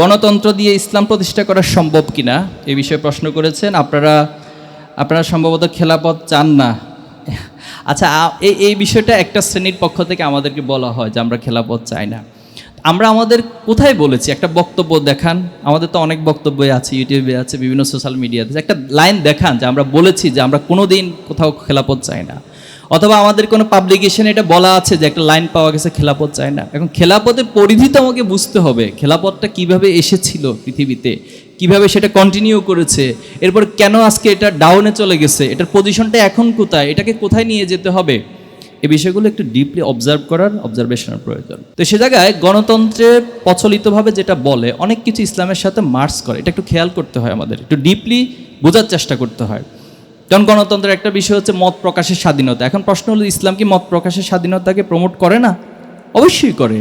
গণতন্ত্র দিয়ে ইসলাম প্রতিষ্ঠা করা সম্ভব কিনা, এ বিষয়ে প্রশ্ন করেছেন। আপনারা আপনারা সম্ভবত খেলাপথ চান না। আচ্ছা এই এই বিষয়টা একটা শ্রেণির পক্ষ থেকে আমাদেরকে বলা হয় যে আমরা খেলাপথ চাই না। আমরা আমাদের কোথায় বলেছি? একটা বক্তব্য দেখান। আমাদের তো অনেক বক্তব্য আছে, ইউটিউবে আছে, বিভিন্ন সোশ্যাল মিডিয়াতে। একটা লাইন দেখান যে আমরা বলেছি যে আমরা কোনো দিন কোথাও খেলাপথ চাই না। অথবা আমাদের কোনো পাবলিকেশনে এটা বলা আছে যে একটা লাইন পাওয়া গেছে, খেলাপথ চায় না। এখন খেলাপথের পরিধি তো আমাকে বুঝতে হবে। খেলাপথটা কীভাবে এসেছিল পৃথিবীতে? কীভাবে সেটা কন্টিনিউ করেছে? এরপর কেন আজকে এটা ডাউনে চলে গেছে? এটার পজিশনটা এখন কোথায়? এটাকে কোথায় নিয়ে যেতে হবে? এই বিষয়গুলো একটু ডিপলি অবজার্ভ করার অবজারভেশনের প্রয়োজন। তো সে জায়গায় গণতন্ত্রে প্রচলিতভাবে যেটা বলে, অনেক কিছু ইসলামের সাথে মার্স করে। এটা একটু খেয়াল করতে হয় আমাদের। একটু ডিপলি বোঝার চেষ্টা করতে হয়। কারণ গণতন্ত্রের একটা বিষয় হচ্ছে মত প্রকাশের স্বাধীনতা। এখন প্রশ্ন হলো, ইসলাম কি মত প্রকাশের স্বাধীনতাকে প্রমোট করে না? অবশ্যই করে।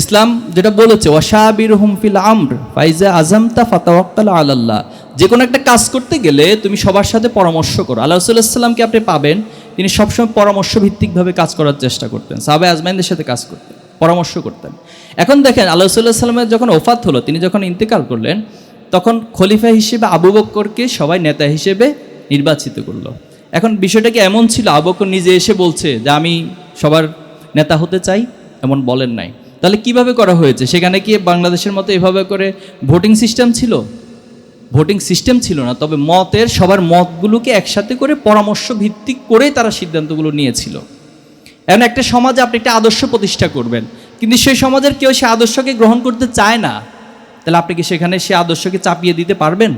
ইসলাম যেটা বলেছে ওয়াশাবির হুমফিল আমর, ফাইজা আজমতা ফাতাওয়াক্কাল আল্লাহ যে কোনো একটা কাজ করতে গেলে তুমি সবার সাথে পরামর্শ করো। আল্লাহ সাল্লামকে আপনি পাবেন? তিনি সবসময় পরামর্শ ভিত্তিকভাবে কাজ করার চেষ্টা করতেন। সাহাবে আজমাইনদের সাথে কাজ করতেন, পরামর্শ করতেন। এখন দেখেন, আল্লাহ সাল্লাহ সাল্লামের যখন ওফাত হলো, তিনি যখন ইন্তেকাল করলেন, তখন খলিফা হিসেবে আবু বক্করকে সবাই নেতা হিসেবে নির্বাচিত করল। এখন বিষয়টা কি এমন ছিল? আবু বকর নিজে এসে বলছে যে, আমি সবার নেতা হতে চাই। এমন বলেন নাই। তাহলে কীভাবে করা হয়েছে? সেখানে কি বাংলাদেশের মতো এভাবে করে ভোটিং সিস্টেম ছিল? ভোটিং সিস্টেম ছিল না, তবে মতের, সবার মতগুলোকে একসাথে করে পরামর্শ ভিত্তিক করেই তারা সিদ্ধান্তগুলো নিয়েছিল। এখন একটা সমাজে আপনি একটা আদর্শ প্রতিষ্ঠা করবেন, কিন্তু সেই সমাজের কেউ সে আদর্শকে গ্রহণ করতে চায় না। তাহলে আপনি কি সেখানে সে আদর্শকে চাপিয়ে দিতে পারবেন?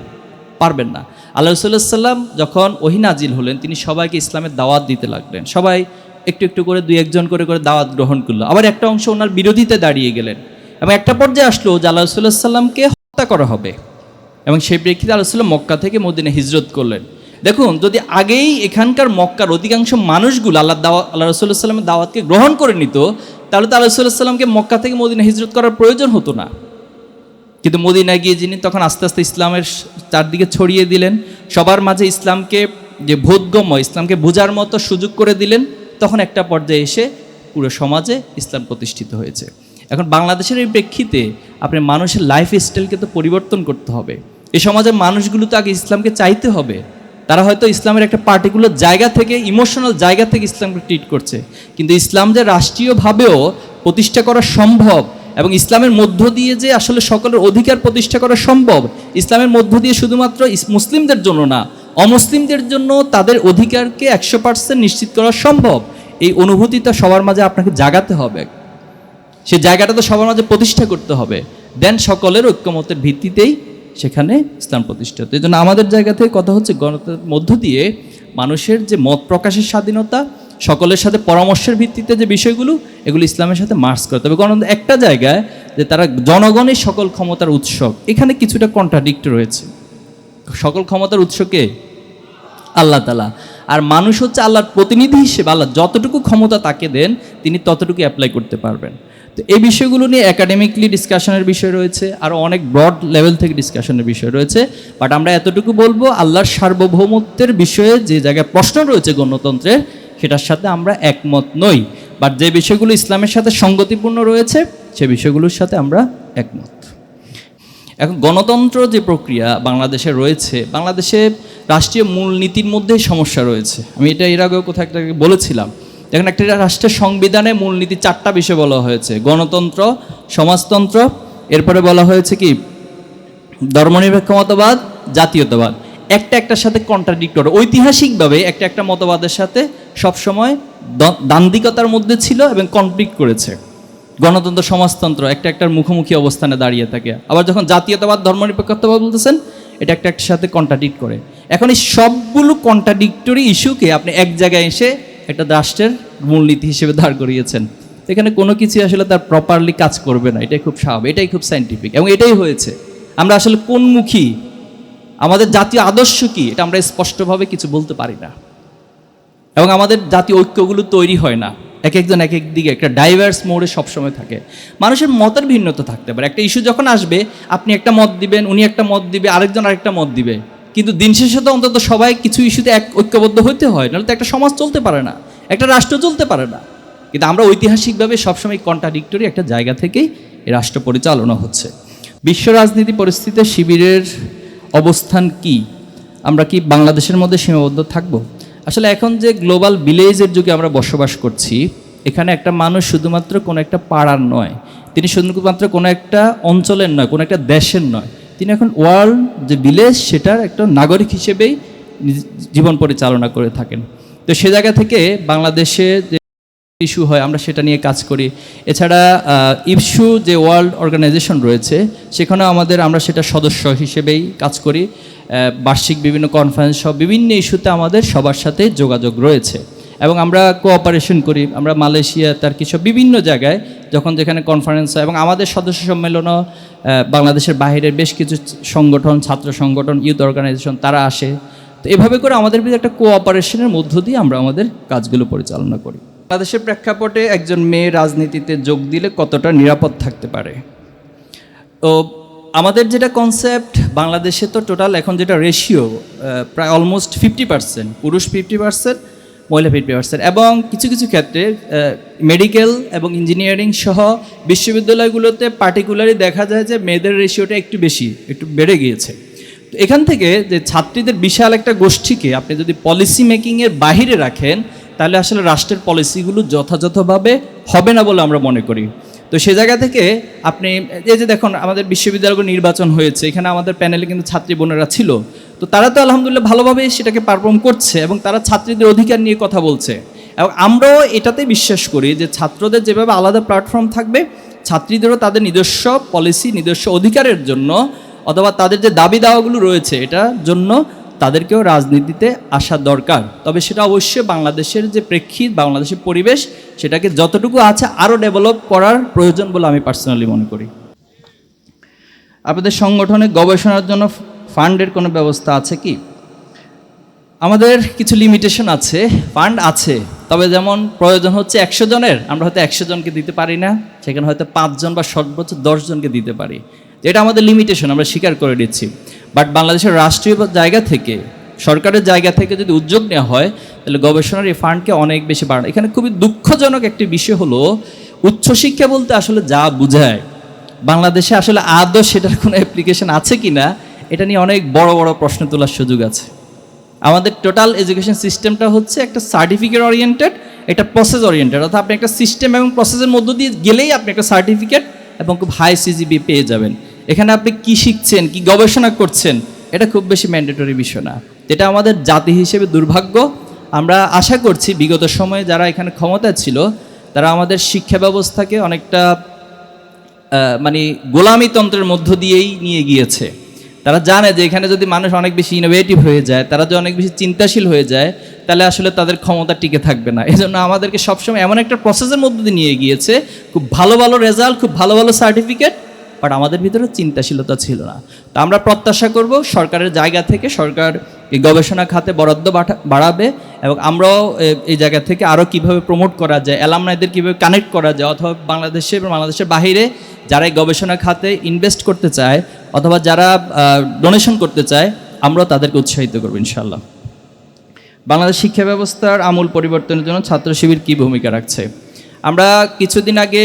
পারবেন না। আল্লাহ যখন ওহিনাজিল হলেন, তিনি সবাইকে ইসলামের দাওয়াত দিতে লাগলেন। সবাই একটু একটু করে, দুই একজন করে করে দাওয়াত গ্রহণ করল। আবার একটা অংশ ওনার বিরোধিতে দাঁড়িয়ে গেলেন। এবং একটা পর্যায়ে আসলো যে আল্লাহ সাল্লামকে হত্যা করা হবে। এবং সেই প্রেক্ষিতে আল্লাহ মক্কা থেকে মদিনে হিজরত করলেন। দেখুন, যদি আগেই এখানকার মক্কার অধিকাংশ মানুষগুলো আল্লাহ দাওয়া, আল্লাহ রসুল্লাহ সাল্লামের দাওয়াতকে গ্রহণ করে নিত, তাহলে তো আল্লাহ সাল্লামকে মক্কা থেকে মদিনে হিজরত করার প্রয়োজন হতো না। কিন্তু মদিনায় গিয়ে যিনি তখন আস্তে আস্তে ইসলামের চারদিকে ছড়িয়ে দিলেন, সবার মাঝে ইসলামকে যে বোধগম্য, ইসলামকে বোঝার মতো সুযোগ করে দিলেন, তখন একটা পর্যায়ে এসে পুরো সমাজে ইসলাম প্রতিষ্ঠিত হয়েছে। এখন বাংলাদেশের এই প্রেক্ষিতে আপনি মানুষের লাইফ স্টাইলকে তো পরিবর্তন করতে হবে। এই সমাজের মানুষগুলো তো আগে ইসলামকে চাইতে হবে। তারা হয়তো ইসলামের একটা পার্টিকুলার জায়গা থেকে ইমোশনাল জায়গা থেকে ইসলামকে ট্রিট করছে। কিন্তু ইসলাম যে রাষ্ট্রীয়ভাবেও প্রতিষ্ঠা করা সম্ভব এবং ইসলামের মধ্য দিয়ে যে আসলে সকলের অধিকার প্রতিষ্ঠা করা সম্ভব, ইসলামের মধ্য দিয়ে শুধুমাত্র মুসলিমদের জন্য না, অমুসলিমদের জন্য তাদের অধিকারকে একশো পার্সেন্ট নিশ্চিত করা সম্ভব। এই অনুভূতিটা সবার মাঝে আপনাকে জাগাতে হবে। সে জায়গাটা তো সবার মাঝে প্রতিষ্ঠা করতে হবে। দেন সকলের ঐক্যমতের ভিত্তিতেই সেখানে ইসলাম প্রতিষ্ঠা হতো এই জন্য আমাদের জায়গা থেকে কথা হচ্ছে গণতন্ত্রের মধ্য দিয়ে মানুষের যে মত প্রকাশের স্বাধীনতা সকলের সাথে পরামর্শের ভিত্তিতে যে বিষয়গুলো, এগুলো ইসলামের সাথে মার্চ করতে হবে গণতন্ত্র একটা জায়গায় যে তারা জনগণের সকল ক্ষমতার উৎসব এখানে কিছুটা কন্ট্রাডিক্ট রয়েছে। সকল ক্ষমতার উৎসকে আল্লাহ তালা আর মানুষ হচ্ছে আল্লাহর প্রতিনিধি হিসেবে, আল্লাহ যতটুকু ক্ষমতা তাকে দেন, তিনি ততটুকু অ্যাপ্লাই করতে পারবেন। তো এই বিষয়গুলো নিয়ে একাডেমিকলি ডিসকাশনের বিষয় রয়েছে, আর অনেক ব্রড লেভেল থেকে ডিসকাশনের বিষয় রয়েছে। বাট আমরা এতটুকু বলব, আল্লাহর সার্বভৌমত্বের বিষয়ে যে জায়গায় প্রশ্ন রয়েছে গণতন্ত্রের সেটার সাথে আমরা একমত নই। বাট যে বিষয়গুলো ইসলামের সাথে সঙ্গতিপূর্ণ রয়েছে, সে বিষয়গুলোর সাথে আমরা একমত। এখন গণতন্ত্র যে প্রক্রিয়া বাংলাদেশে রয়েছে, বাংলাদেশে রাষ্ট্রীয় মূলনীতির মধ্যেই সমস্যা রয়েছে। আমি এটা এর আগেও কোথাও একটা বলেছিলাম। দেখেন, একটা রাষ্ট্রের সংবিধানে মূলনীতি চারটা বিষয় বলা হয়েছে। গণতন্ত্র, সমাজতন্ত্র, এরপরে বলা হয়েছে কি? ধর্মনিরপেক্ষ মতবাদ জাতীয়তাবাদ। একটা একটার সাথে কন্ট্রাডিক্টর ঐতিহাসিকভাবে একটা একটা মতবাদের সাথে সবসময় দান্দিকতার মধ্যে ছিল এবং কনফ্লিক্ট করেছে। গণতন্ত্র, সমাজতন্ত্র একটা একটার মুখোমুখি অবস্থানে দাঁড়িয়ে থাকে। আবার যখন জাতীয়তাবাদ, ধর্মনিরপেক্ষতাবাদ বলতেছেন, এটা একটা একটার সাথে কন্ট্রাডিক্ট করে। এখন এই সবগুলো কন্ট্রাডিক্টরি ইস্যুকে আপনি এক জায়গায় এসে একটা রাষ্ট্রের মূলনীতি হিসেবে দাঁড় করিয়েছেন। এখানে কোনো কিছু আসলে তার প্রপারলি কাজ করবে না। এটাই খুব স্বাভাবিক, এটাই খুব সাইন্টিফিক এবং এটাই হয়েছে। আমরা আসলে কোনমুখী আমাদের জাতীয় আদর্শ কি? এটা আমরা স্পষ্টভাবে কিছু বলতে পারি না। এবং আমাদের জাতীয় ঐক্যগুলো তৈরি হয় না। এক একজন এক এক দিকে একটা ডাইভার্স মোড়ে সবসময় থাকে। মানুষের মতের ভিন্নতা থাকতে পারে। একটা ইস্যু যখন আসবে, আপনি একটা মত দিবেন, উনি একটা মত দিবে, আরেকজন আরেকটা মত দিবে। কিন্তু দিন শেষে তো অন্তত সবাই কিছু ইস্যুতে এক ঐক্যবদ্ধ হতে হয়। নাহলে তো একটা সমাজ চলতে পারে না। একটা রাষ্ট্র চলতে পারে না। কিন্তু আমরা ঐতিহাসিকভাবে সবসময় কন্ট্রাডিক্টরি একটা জায়গা থেকেই রাষ্ট্র পরিচালনা হচ্ছে। বিশ্ব রাজনীতি পরিস্থিতিতে শিবিরের অবস্থান কি? আমরা কি বাংলাদেশের মধ্যে সীমাবদ্ধ থাকব? আসলে এখন যে গ্লোবাল ভিলেজের যুগে আমরা বসবাস করছি, এখানে একটা মানুষ শুধুমাত্র কোনো একটা পাড়ার নয়, তিনি শুধুমাত্র কোনো একটা অঞ্চলের নয়, কোনো একটা দেশের নয়। তিনি এখন ওয়ার্ল্ড যে ভিলেজ, সেটার একটা নাগরিক হিসেবেই জীবন পরিচালনা করে থাকেন। তো সে জায়গা থেকে বাংলাদেশে যে ইস্যু হয়, আমরা সেটা নিয়ে কাজ করি। এছাড়া ইপসু যে ওয়ার্ল্ড অর্গানাইজেশন রয়েছে, সেখানেও আমাদের আমরা সেটা সদস্য হিসেবেই কাজ করি। বার্ষিক বিভিন্ন কনফারেন্স সব বিভিন্ন ইস্যুতে আমাদের সবার সাথে যোগাযোগ রয়েছে। এবং আমরা কোঅপারেশন করি। আমরা মালয়েশিয়া তার কিছু বিভিন্ন জায়গায় যখন যেখানে কনফারেন্স হয় এবং আমাদের সদস্য সম্মেলনও বাংলাদেশের বাইরের বেশ কিছু সংগঠন, ছাত্র সংগঠন ইউথ অর্গানাইজেশন তারা আসে। তো এভাবে করে আমাদের ভিতরে একটা কোঅপারেশনের মধ্য দিয়ে আমরা আমাদের কাজগুলো পরিচালনা করি। বাংলাদেশের প্রেক্ষাপটে একজন মেয়ে রাজনীতিতে যোগ দিলে কতটা নিরাপদ থাকতে পারে? তো আমাদের যেটা কনসেপ্ট বাংলাদেশে তো টোটাল এখন যেটা রেশিও প্রায় অলমোস্ট ফিফটি পার্সেন্ট পুরুষ ফিফটি পার্সেন্ট মহিলা ফিফটি পার্সেন্ট এবং কিছু কিছু ক্ষেত্রে মেডিকেল এবং ইঞ্জিনিয়ারিং সহ বিশ্ববিদ্যালয়গুলোতে পার্টিকুলারলি দেখা যায় যে মেয়েদের রেশিওটা একটু বেশি, একটু বেড়ে গিয়েছে। তো এখান থেকে যে ছাত্রীদের বিশাল একটা গোষ্ঠীকে আপনি যদি পলিসি মেকিংয়ের বাহিরে রাখেন তাহলে আসলে রাষ্ট্রের পলিসিগুলো যথাযথভাবে হবে না বলে আমরা মনে করি। তো সে জায়গা থেকে আপনি, এই যে দেখুন, আমাদের বিশ্ববিদ্যালয়গুলো নির্বাচন হয়েছে, এখানে আমাদের প্যানেলে কিন্তু ছাত্রী বোনেরা ছিল। তো তারা তো আলহামদুলিল্লাহ ভালোভাবেই সেটাকে পারফর্ম করছে এবং তারা ছাত্রীদের অধিকার নিয়ে কথা বলছে। এবং আমরাও এটাতে বিশ্বাস করি যে ছাত্রদের যেভাবে আলাদা প্ল্যাটফর্ম থাকবে, ছাত্রীদেরও তাদের নিজস্ব পলিসি নিজস্ব অধিকারের জন্য অথবা তাদের যে দাবি দাওয়াগুলো রয়েছে, এটার জন্য তাদেরকেও রাজনীতিতে আসা দরকার। তবে সেটা অবশ্যই বাংলাদেশের যে প্রেক্ষিত, বাংলাদেশের পরিবেশ, সেটাকে যতটুকু আছে আরও ডেভেলপ করার প্রয়োজন বলে আমি পার্সোনালি মনে করি। আপনাদের সংগঠনে গবেষণার জন্য ফান্ডের কোনো ব্যবস্থা আছে কি? আমাদের কিছু লিমিটেশন আছে ফান্ড আছে, তবে যেমন প্রয়োজন হচ্ছে একশো জনের, আমরা হয়তো একশো জনকে দিতে পারি না, সেখানে হয়তো পাঁচজন বা সর্বোচ্চ দশজনকে দিতে পারি। এটা আমাদের লিমিটেশন আমরা স্বীকার করে দিচ্ছি বাট বাংলাদেশের রাষ্ট্রীয় জায়গা থেকে, সরকারের জায়গা থেকে যদি উদ্যোগ নেওয়া হয়, তাহলে গবেষণার এই ফান্ডকে অনেক বেশি বাড়ানো। এখানে খুবই দুঃখজনক একটি বিষয় হলো, উচ্চশিক্ষা বলতে আসলে যা বোঝায়, বাংলাদেশে আসলে আদৌ সেটার কোনো অ্যাপ্লিকেশন আছে কি না এটা নিয়ে অনেক বড় বড় প্রশ্ন তোলার সুযোগ আছে। আমাদের টোটাল এডুকেশন সিস্টেমটা হচ্ছে একটা সার্টিফিকেট ওরিয়েন্টেড একটা প্রসেস ওরিয়েন্টেড অর্থাৎ আপনি একটা সিস্টেম এবং প্রসেসের মধ্য দিয়ে গেলেই আপনি একটা সার্টিফিকেট এবং খুব হাই সিজিবি পেয়ে যাবেন। এখানে আপনি কি শিখছেন, কি গবেষণা করছেন, এটা খুব বেশি ম্যান্ডেটরি বিষয় না। এটা আমাদের জাতি হিসেবে দুর্ভাগ্য। আমরা আশা করছি বিগত সময়ে যারা এখানে ক্ষমতা ছিল, তারা আমাদের শিক্ষা ব্যবস্থাকে অনেকটা মানে গোলামী তন্ত্রের মধ্য দিয়েই নিয়ে গিয়েছে। তারা জানে যে এখানে যদি মানুষ অনেক বেশি ইনোভেটিভ হয়ে যায়, তারা যদি অনেক বেশি চিন্তাশীল হয়ে যায়, তাহলে আসলে তাদের ক্ষমতা টিকে থাকবে না। এই জন্য আমাদেরকে সবসময় এমন একটা প্রসেসের মধ্যে দিয়ে নিয়ে গিয়েছে, খুব ভালো ভালো রেজাল্ট খুব ভালো ভালো সার্টিফিকেট বাট আমাদের ভিতরে চিন্তাশীলতা ছিল না। তো আমরা প্রত্যাশা করব সরকারের জায়গা থেকে সরকার এই গবেষণা খাতে বরাদ্দ বাড়াবে এবং আমরাও এই জায়গা থেকে আরও কীভাবে প্রমোট করা যায় অ্যালামনাইদের কীভাবে কানেক্ট করা যায়, অথবা বাংলাদেশে এবং বাংলাদেশের বাইরে যারা এই গবেষণা খাতে ইনভেস্ট করতে চায় অথবা যারা ডোনেশন করতে চায়, আমরাও তাদেরকে উৎসাহিত করব ইনশাল্লাহ বাংলাদেশ শিক্ষা ব্যবস্থার আমূল পরিবর্তনের জন্য ছাত্র শিবির কী ভূমিকা রাখছে? আমরা কিছুদিন আগে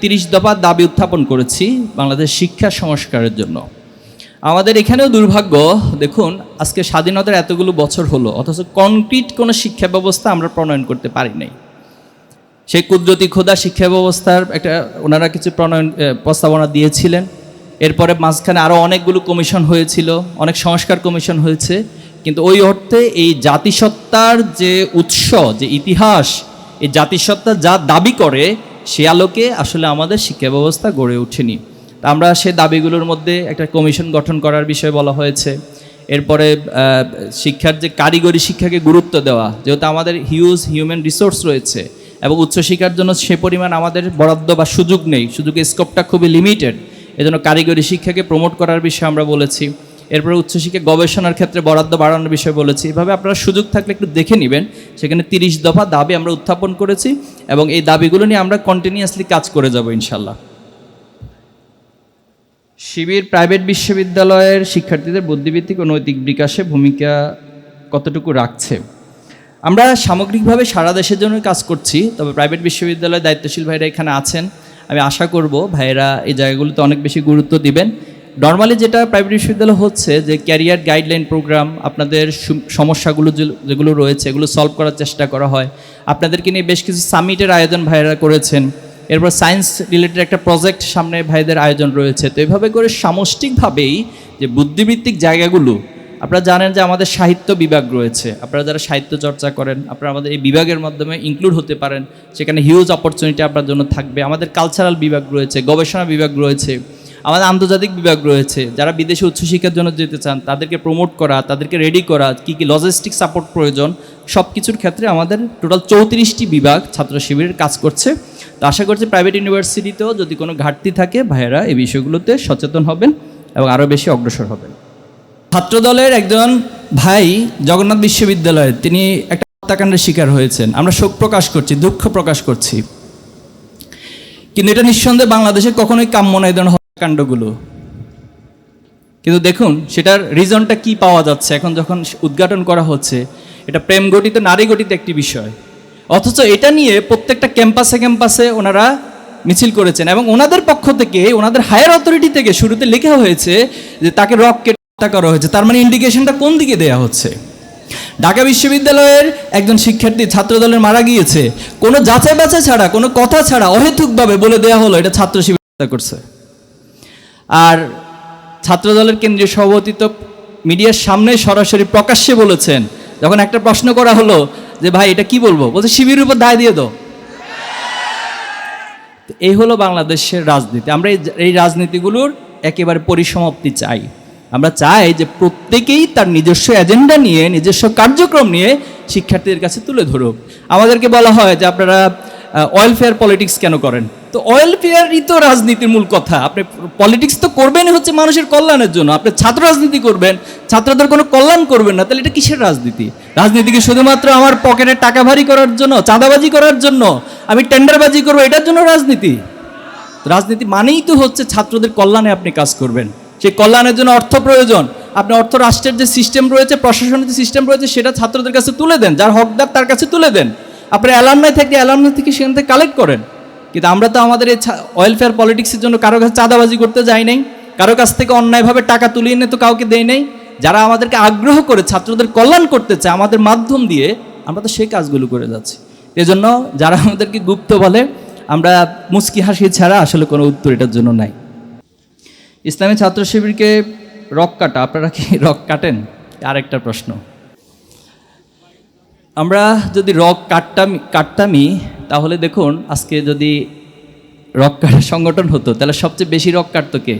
তিরিশ দফা দাবি উত্থাপন করেছি বাংলাদেশ শিক্ষা সংস্কারের জন্য। আমাদের এখানেও দুর্ভাগ্য, দেখুন, আজকে স্বাধীনতার এতগুলো বছর হলো, অথচ কনক্রিট কোনো শিক্ষা ব্যবস্থা আমরা প্রণয়ন করতে পারি নাই। সেই কুদরতি খোদা শিক্ষা ব্যবস্থার একটা, ওনারা কিছু প্রণয়ন প্রস্তাবনা দিয়েছিলেন। এরপরে মাঝখানে আরও অনেকগুলো কমিশন হয়েছিল, অনেক সংস্কার কমিশন হয়েছে। কিন্তু ওই অর্থে এই জাতিসত্তার যে উৎস, যে ইতিহাস এই জাতিসত্তা যা দাবি করে, সে আলোকে আসলে আমাদের শিক্ষা ব্যবস্থা গড়ে ওঠেনি। তা আমরা সে দাবিগুলোর মধ্যে একটা কমিশন গঠন করার বিষয়ে বলা হয়েছে। এরপরে শিক্ষার যে কারিগরি শিক্ষাকে গুরুত্ব দেওয়া, যেহেতু আমাদের হিউজ হিউম্যান রিসোর্স রয়েছে এবং উচ্চশিক্ষার জন্য সে পরিমাণ আমাদের বরাদ্দ বা সুযোগ নেই, সুযোগের স্কোপটা খুবই লিমিটেড এজন্য কারিগরি শিক্ষাকে প্রমোট করার বিষয়ে আমরা বলেছি। এরপরে উচ্চশিক্ষা গবেষণার ক্ষেত্রে বরাদ্দ বাড়ানোর বিষয়ে বলেছি। এভাবে আপনারা সুযোগ থাকলে একটু দেখে নেবেন। সেখানে তিরিশ দফা দাবি আমরা উত্থাপন করেছি এবং এই দাবিগুলো নিয়ে আমরা কন্টিনিউয়াসলি কাজ করে যাব ইনশাল্লাহ শিবির প্রাইভেট বিশ্ববিদ্যালয়ের শিক্ষার্থীদের বুদ্ধিভিত্তিক ও নৈতিক বিকাশে ভূমিকা কতটুকু রাখছে? আমরা সামগ্রিকভাবে সারা দেশের জন্য কাজ করছি, তবে প্রাইভেট বিশ্ববিদ্যালয়ের দায়িত্বশীল ভাইরা এখানে আছেন। আমি আশা করব ভাইয়েরা এই জায়গাগুলোতে অনেক বেশি গুরুত্ব দিবেন। নর্মালি যেটা প্রাইভেট বিশ্ববিদ্যালয় হচ্ছে যে ক্যারিয়ার গাইডলাইন প্রোগ্রাম আপনাদের সমস্যাগুলো যেগুলো রয়েছে, এগুলো সলভ করার চেষ্টা করা হয়। আপনাদেরকে নিয়ে বেশ কিছু সামিটের আয়োজন ভাইরা করেছেন। এরপর সায়েন্স রিলেটেড একটা প্রজেক্ট সামনে ভাইদের আয়োজন রয়েছে। তো এভাবে করে সামষ্টিকভাবেই যে বুদ্ধিবৃত্তিক জায়গাগুলো, আপনারা জানেন যে আমাদের সাহিত্য বিভাগ রয়েছে। আপনারা যারা সাহিত্য চর্চা করেন, আপনারা আমাদের এই বিভাগের মাধ্যমে ইনক্লুড হতে পারেন। সেখানে হিউজ অপরচুনিটি আপনার জন্য থাকবে। আমাদের কালচারাল বিভাগ রয়েছে, গবেষণা বিভাগ রয়েছে। আমাদের আন্তর্জাতিক বিভাগ রয়েছে, যারা বিদেশে উচ্চশিক্ষার জন্য যেতে চান, তাদেরকে প্রমোট করা, তাদেরকে রেডি করা, কী কী লজিস্টিক সাপোর্ট প্রয়োজন সব কিছুর ক্ষেত্রে আমাদের টোটাল চৌত্রিশটি বিভাগ ছাত্র শিবিরের কাজ করছে। তো আশা করছি প্রাইভেট ইউনিভার্সিটিতেও যদি কোনো ঘাটতি থাকে, ভাইয়েরা এই বিষয়গুলোতে সচেতন হবেন এবং আরও বেশি অগ্রসর হবেন। ছাত্রদলের একজন ভাই জগন্নাথ বিশ্ববিদ্যালয়ে, তিনি একটা হত্যাকাণ্ডের শিকার হয়েছেন। আমরা শোক প্রকাশ করছি, দুঃখ প্রকাশ করছি। কিন্তু এটা নিঃসন্দেহে বাংলাদেশে কখনোই কাম্য নয় হত্যাকাণ্ডগুলো কিন্তু দেখুন, সেটার রিজনটা কি পাওয়া যাচ্ছে? এখন যখন উদ্ঘাটন করা হচ্ছে, এটা প্রেম গঠিত, নারী গঠিত একটি বিষয়। অথচ এটা নিয়ে প্রত্যেকটা ক্যাম্পাসে ক্যাম্পাসে ওনারা মিছিল করেছেন এবং ওনাদের পক্ষ থেকে, ওনাদের হায়ার অথরিটি থেকে শুরুতে লেখা হয়েছে যে তাকে রক কেটে হত্যা করা হয়েছে। তার মানে ইন্ডিকেশনটা কোন দিকে দেয়া হচ্ছে? ঢাকা বিশ্ববিদ্যালয়ের একজন শিক্ষার্থী ছাত্রদলের মারা গিয়েছে। কোনো যাচাই বাছাই ছাড়া, কোনো কথা ছাড়া অহেতুকভাবে বলে দেয়া হলো, এটা ছাত্র শিবির করছে। আর ছাত্রদলের কেন্দ্রীয় সভাপতি তো মিডিয়ার সামনে সরাসরি প্রকাশ্যে বলেছেন। যখন একটা প্রশ্ন করা হলো যে, ভাই, এটা কি বলব? বলছে, শিবিরের উপর দায় দিয়ে তো এই হলো বাংলাদেশের রাজনীতি। আমরা এই রাজনীতিগুলোর একেবারে পরিসমাপ্তি চাই। আমরা চাই যে প্রত্যেকেই তার নিজস্ব এজেন্ডা নিয়ে, নিজস্ব কার্যক্রম নিয়ে শিক্ষার্থীদের কাছে তুলে ধরুক। আমাদেরকে বলা হয় যে, আপনারা ওয়েলফেয়ার পলিটিক্স কেন করেন? তো অয়েল ফেয়ারই তো রাজনীতির মূল কথা। আপনি পলিটিক্স তো করবেনই হচ্ছে মানুষের কল্যাণের জন্য। আপনি ছাত্র রাজনীতি করবেন, ছাত্রদের কোনো কল্যাণ করবেন না, তাহলে এটা কিসের রাজনীতি? রাজনীতি কি শুধুমাত্র আমার পকেটে টাকা ভারী করার জন্য, চাঁদাবাজি করার জন্য, আমি টেন্ডারবাজি করব, এটার জন্য রাজনীতি? রাজনীতি মানেই তো হচ্ছে ছাত্রদের কল্যাণে আপনি কাজ করবেন। সেই কল্যাণের জন্য অর্থ প্রয়োজন। আপনি অর্থ রাষ্ট্রের যে সিস্টেম রয়েছে, প্রশাসনের যে সিস্টেম রয়েছে, সেটা ছাত্রদের কাছে তুলে দেন, যার হকদার তার কাছে তুলে দেন। আপনি অ্যালামনাই থেকে অ্যালামনাই থেকে সেখান থেকে কালেক্ট করেন। কিন্তু আমরা তো আমাদের এই ওয়েলফেয়ার পলিটিক্সের জন্য কারও কাছে চাঁদাবাজি করতে যাই নাই, কারও কাছ থেকে অন্যায়ভাবে টাকা তুলিয়ে এনে তো কাউকে দেয় নাই। যারা আমাদেরকে আগ্রহ করে ছাত্রদের কল্যাণ করতে চায় আমাদের মাধ্যম দিয়ে আমরা তো সেই কাজগুলো করে যাচ্ছি। এজন্য যারা আমাদেরকে গুপ্ত বলে, আমরা মুচকি হাসি ছাড়া আসলে কোনো উত্তর এটার জন্য নাই। ইসলামী ছাত্র শিবিরকে রক কাটা, আপনারা কি রক কাটেন? আরেকটা প্রশ্ন। আমরা যদি রক কাটতাম কাটতামই তাহলে দেখুন, আজকে যদি রক কাটার সংগঠন হতো, তাহলে সবচেয়ে বেশি রক কাটতো কে?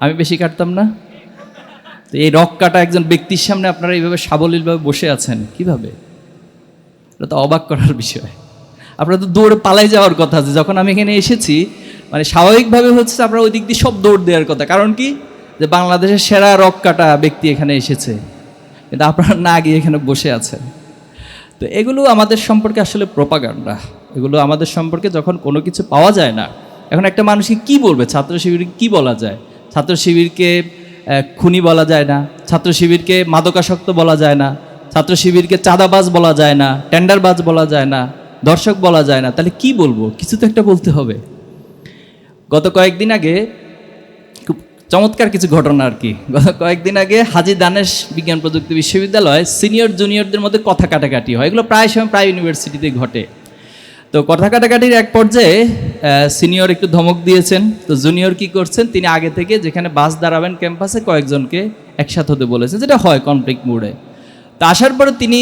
আমি বেশি কাটতাম না? তো এই রক কাটা একজন ব্যক্তির সামনে আপনারা এইভাবে সাবলীলভাবে বসে আছেন, কীভাবে? এটা তো অবাক করার বিষয়। আপনারা তো দৌড়ে পালাই যাওয়ার কথা যে যখন আমি এখানে এসেছি মানে স্বাভাবিকভাবে হচ্ছে আপনারা ওই দিক দিয়ে সব দৌড় দেওয়ার কথা। কারণ কি? যে বাংলাদেশের সেরা রক কাটা ব্যক্তি এখানে এসেছে। কিন্তু আপনারা না গিয়ে এখানে বসে আছেন। তো এগুলো আমাদের সম্পর্কে আসলে প্রপাগান্ডা এগুলো আমাদের সম্পর্কে যখন কোনো কিছু পাওয়া যায় না, এখন একটা মানুষকে কি বলবে? ছাত্র শিবিরকে কি বলা যায়? ছাত্র শিবিরকে খুনি বলা যায় না। ছাত্র শিবিরকে মাদকাসক্ত বলা যায় না। ছাত্র শিবিরকে চাঁদাবাজ বলা যায় না। টেন্ডারবাজ বলা যায় না। দর্শক বলা যায় না। তাহলে কি বলব? কিছু তো একটা বলতে হবে। গত কয়েকদিন আগে চমৎকার কিছু ঘটনা আর কি। গত কয়েকদিন আগে হাজি দানেশ বিজ্ঞান প্রযুক্তি বিশ্ববিদ্যালয় সিনিয়র জুনিয়রদের মধ্যে কথা কাটাকাটি হয়। এগুলো প্রায় সময় প্রায় ইউনিভার্সিটিতে ঘটে। তো কথা কাটাকাটির এক পর্যায়ে সিনিয়র একটু ধমক দিয়েছেন। তো জুনিয়র কি করছেন? তিনি আগে থেকে যেখানে বাস দাঁড়াবেন ক্যাম্পাসে কয়েকজনকে একসাথে হতে বলেছেন, যেটা হয় কনফ্লিক্ট মুডে। তা আসার পরে তিনি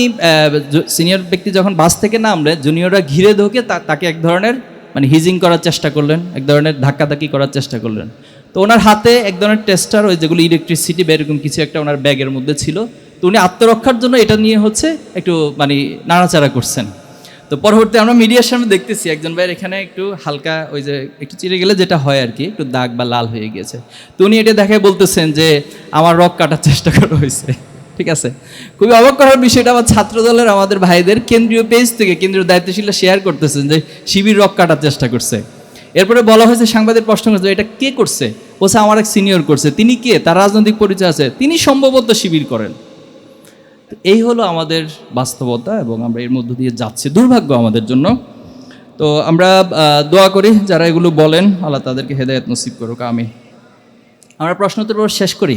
সিনিয়র ব্যক্তি যখন বাস থেকে নামলে, জুনিয়ররা ঘিরে ধোকে তাকে এক ধরনের মানে হিজিং করার চেষ্টা করলেন, এক ধরনের ধাক্কাধাক্কি করার চেষ্টা করলেন। তো ওনার হাতে এক ধরনের টেস্টার, ওই যেগুলো ইলেকট্রিসিটি বা এরকম কিছু একটা ওনার ব্যাগের মধ্যে ছিল। তো উনি আত্মরক্ষার জন্য এটা নিয়ে হচ্ছে একটু মানে নাড়াচাড়া করছেন। তো পরবর্তী আমরা মিডিয়ার সামনে দেখতেছি, একজন ভাইয়ের এখানে একটু হালকা ওই যে একটু চিড়ে গেলে যেটা হয় আর কি, একটু দাগ বা লাল হয়ে গিয়েছে। তো উনি এটা দেখে বলতেছেন যে, আমার রক কাটার চেষ্টা করা হয়েছে। ঠিক আছে? খুবই অবাক করার বিষয়টা, আমার ছাত্র দলের আমাদের ভাইদের কেন্দ্রীয় পেজ থেকে কেন্দ্রীয় দায়িত্বশীলরা শেয়ার করতেছেন যে, শিবির রক কাটার চেষ্টা করছে। এরপরে বলা হয়েছে সাংবাদিক প্রশ্ন করছে, এটা কে করছে? বলছে আমার এক সিনিয়র করছে। তিনি কে? তার রাজনৈতিক পরিচয় আছে। তিনি সম্ভবত শিবির করেন। এই হলো আমাদের বাস্তবতা এবং আমরা এর মধ্য দিয়ে যাচ্ছি। দুর্ভাগ্য আমাদের জন্য। তো আমরা দোয়া করি যারা এগুলো বলেন, আল্লাহ তাদেরকে হেদায়ত নসিব করুক। আমি আমরা প্রশ্নোত্তর শেষ করি।